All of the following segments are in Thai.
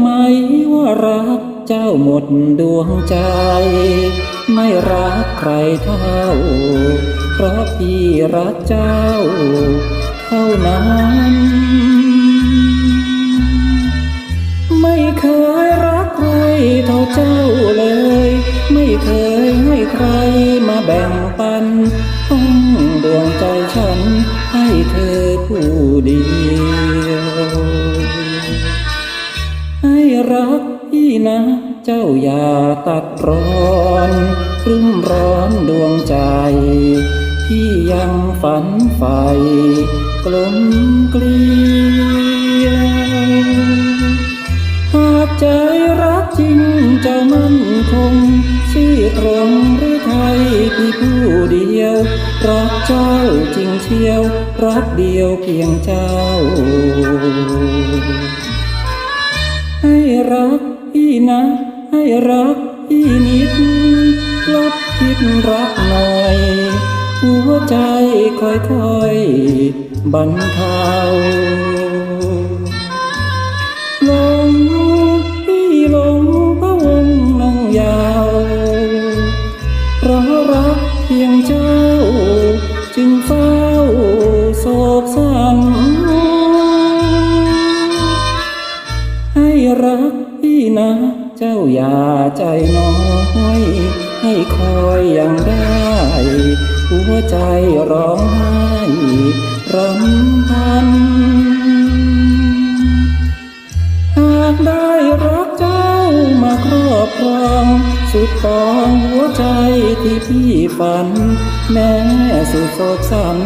ไหมว่ารักเจ้าหมดดวงใจ ไม่รักใครเท่า เพราะพี่รักเจ้า เท่านั้น ไม่เคยรักใครเท่าเจ้าเลย ไม่เคยให้ใครมาแบ่งปันห้องดวงใจฉันให้เธอผู้เดียว นะ เจ้าอย่าตัดร้อนครึ่มร้อนดวงใจที่ยังฝันใฝ่กลมเกลียวหากใจรักจริงจ้ามั่นคงซื่อตรงหรือไทยพี่ผู้เดียว รักเจ้าจริงเชียว รักเดียวเพียงเจ้า นะ ให้รักพี่นิดลดคิดรักหน่อยหัวใจค่อยๆบรรเทาลงพี่ลงพระวงศ์นองยาวเพราะรักเพียงเจ้า จึงเฝ้าโศกสันให้รัก พี่นะ เจ้าอย่าใจน้อย ให้คอยอย่างได้ หัวใจร้องไห้รำพัน หากได้รักเจ้ามาครอบครอง สุดปองหัวใจที่พี่ฝัน แม้สุดโศกสัน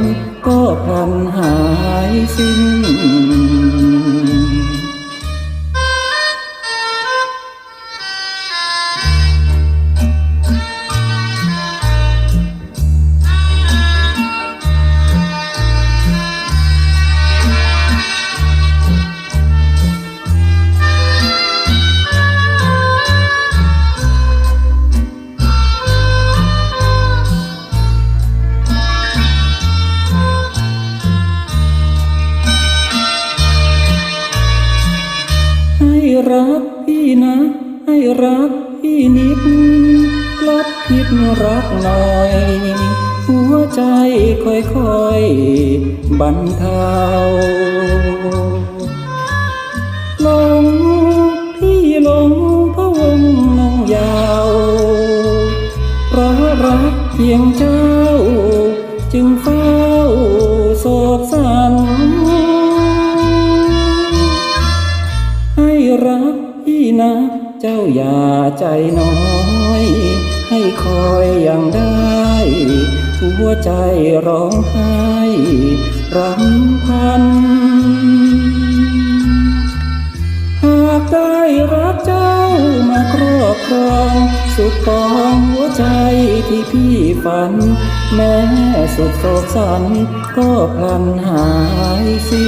ก็พลันหายสิ้น รักพี่นะ ให้รักพี่นิดลดคิดรักหน่อย หัวใจค่อยๆบรรเทาหลงพี่หลงพระวงนองยาวเพราะรักเพียงเจ้า จึงเฝ้าโศกสัน เจ้าอย่าใจน้อย ให้คอยอย่างได้หัวใจร้องไห้รำพัน หากได้รักเจ้ามาครอบครอง สุดปองหัวใจที่พี่ฝัน แม้สุดโศกสัน ก็พลันหายสิ